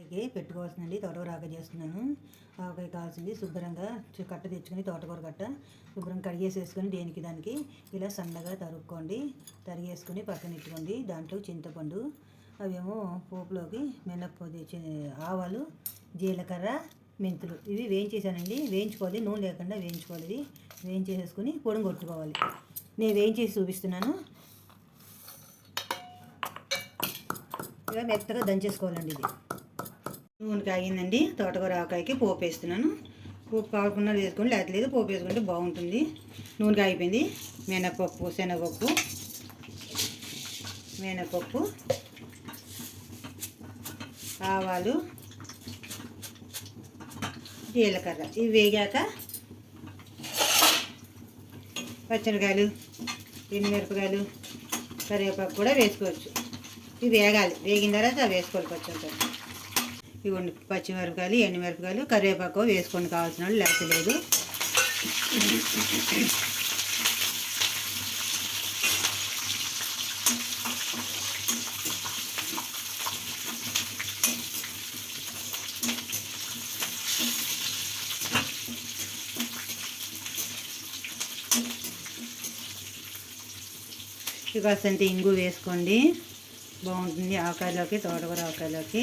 ఆవకాయకి పెట్టుకోవాల్సిందండి? తోటకూర ఆవకాయ చేస్తున్నాను. ఆవకాయ కావాల్సింది శుభ్రంగా కట్ట తెచ్చుకొని తోటకూర కట్ట శుభ్రంగా కడిగేసేసుకొని దేనికి దానికి ఇలా సన్నగా తరుక్కోండి. తరిగేసుకొని పక్కన పెట్టుకోండి. దాంట్లో చింతపండు అవేమో పోపులోకి మినప్పొడి ఆవాలు జీలకర్ర మెంతులు ఇవి వేయించేసానండి. వేయించుకోవాలి. నూనె లేకుండా వేయించుకోవాలి ఇవి. వేయించేసేసుకొని పొడి కొట్టుకోవాలి. నేను వేయించేసి చూపిస్తున్నాను. ఇలా మెత్తగా దంచేసుకోవాలండి ఇది. నూనె కాగిందండి. తోటకూర ఆవకాయకి పోపు వేస్తున్నాను. పోపు కాకుండా వేసుకోండి లేకపోతే లేదు పోపు వేసుకుంటే బాగుంటుంది. నూనె కాగిపోయింది. మినపప్పు శనగపప్పు మినపప్పు ఆవాలు జీలకర్ర. ఇవి వేగాక పచ్చడికాయలు ఎండుమిరపకాయలు కరివేపాకు కూడా వేసుకోవచ్చు. ఇవి వేగాలి. వేగిన తర్వాత అవి వేసుకోవాలి పచ్చడికాయలు ఇవ్వండి పచ్చిమిరపకాయలు ఎండుమిరపకాయలు కరివేపాకు వేసుకోండి కావాల్సిన వాళ్ళు లేక లేదు. ఇక కాస్తంత ఇంగు వేసుకోండి. బాగుంటుంది ఆకాయలోకి తోటకూర ఆకాయలోకి.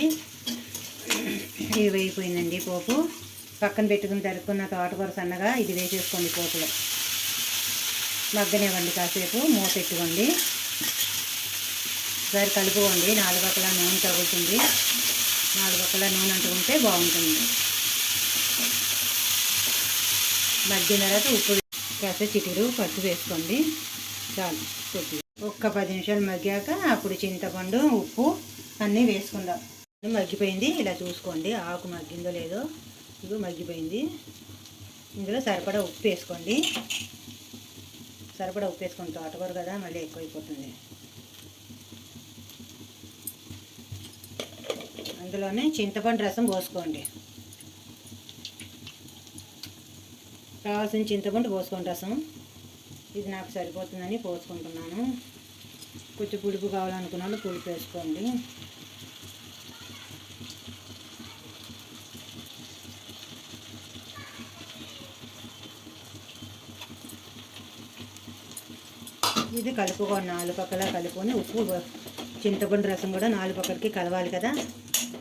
ఇవి అయిపోయిందండి పోపు. పక్కన పెట్టుకుని తరుక్కున్న తోటకూర సన్నగా ఇది వేసేసుకోండి పోపులో. మగ్గనివ్వండి కాసేపు మూత పెట్టుకోండి. ఒకసారి కలుపుకోండి. నాలుగు పక్కల నూనె తగులుతుంది. నాలుగు పక్కల నూనె అంటుకుంటే బాగుంటుంది. మగ్గిన తర్వాత ఉప్పు కాస్త చిటిరు పసుపు వేసుకోండి. చాలు కొద్దిగా. ఒక్క పది నిమిషాలు మగ్గాక అప్పుడు చింతపండు ఉప్పు అన్నీ వేసుకుందాం. మగ్గిపోయింది. ఇలా చూసుకోండి. ఆకు మగ్గిందో లేదో ఇది మగ్గిపోయింది. ఇందులో సరిపడా ఉప్పు వేసుకోండి. సరిపడా ఉప్పు వేసుకోండి తోటకూర కదా మళ్ళీ ఎక్కువైపోతుంది. అందులోనే చింతపండు రసం పోసుకోండి. కావాల్సిన చింతపండు పోసుకోండి రసం. ఇది నాకు సరిపోతుందని పోసుకుంటున్నాను. కొంచెం పులుపు కావాలనుకున్న వాళ్ళు పులుపు వేసుకోండి. ఇది కలుపుకోండి నాలుగు పక్కల కలుపుకొని ఉప్పు చింతపండు రసం కూడా నాలుగు పక్కలకి కలవాలి కదా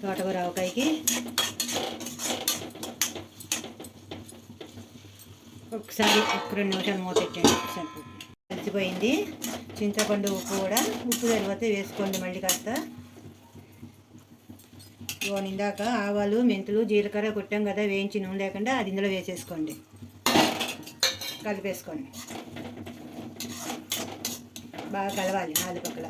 తోటకూర ఆవకాయకి. ఒకసారి ఒక రెండు నిమిషాలు మూత పెట్టండి కలిసిపోయింది. చింతపండు ఉప్పు కూడా ఉప్పు తర్వాత వేసుకోండి మళ్ళీ కాస్త. ఇందాక ఆవాలు మెంతులు జీలకర్ర కొట్టాం కదా వేయించి నూనె లేకుండా అది ఇందులో వేసేసుకోండి. కలిపేసుకోండి. బాగా కలవాలి నాలుగు పక్కల.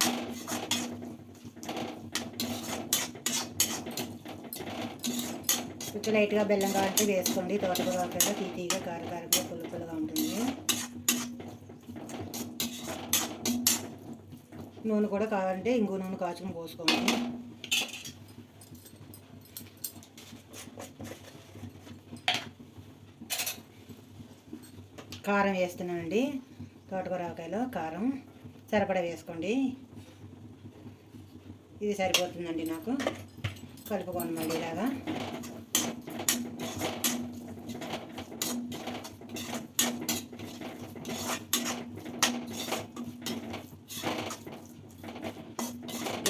కొంచెం లైట్గా బెల్లం కావాలంటే వేసుకోండి. తోటకూర కాకుండా తీతీగా కారకారగా పుల్లగా ఉంటుంది. నూనె కూడా కావాలంటే ఇంకో నూనె కాచుకుని పోసుకోండి. కారం వేస్తున్నానండి. తోటకూర ఆవకాయలో కారం. సరిపడా వేసుకోండి. ఇది సరిపోతుందండి నాకు. కలుపుకోండి మళ్ళీ ఇలాగా.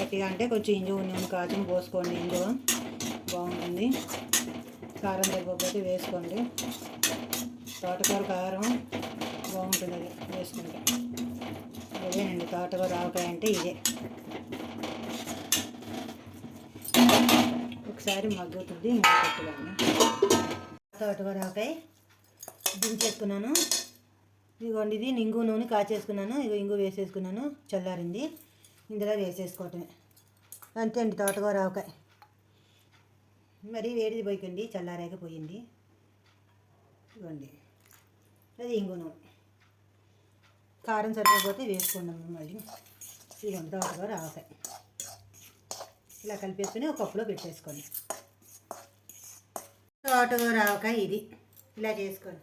గట్టిగా అంటే కొంచెం ఇంజు నూనె కాచుని పోసుకోండి ఇంజు. బాగుంటుంది. కారం తగ్గకపోతే వేసుకోండి. తోటకూర కారం బాగుంటుంది అది వేసుకుంటే. ఇదేనండి తోటకూర ఆవకాయ అంటే ఇదే ఒకసారి మగ్గుతుంది ఇంకా పెట్టుకోండి తోటకూర ఆవకాయ దించేసుకున్నాను ఇదిగోండి ఇది ఇంగు నూనె కాచేసుకున్నాను ఇగో ఇంగు వేసేసుకున్నాను చల్లారింది. ఇందులో వేసేసుకోవటమే. అంతే అండి తోటకూర ఆవకాయ. మరి వేడిది పోయికండి చల్లారాక పోయింది. ఇదిగోండి అది ఇంగు నూనె. కారం సరిపోతే వేసుకోండి మళ్ళీ. ఇదిగోండి ఒకటో ఆవకాయ. ఇలా కలిపేసుకుని ఒక కప్పులో పెట్టేసుకోండి. తోటకూర ఆవకాయ ఇది. ఇలా చేసుకోండి.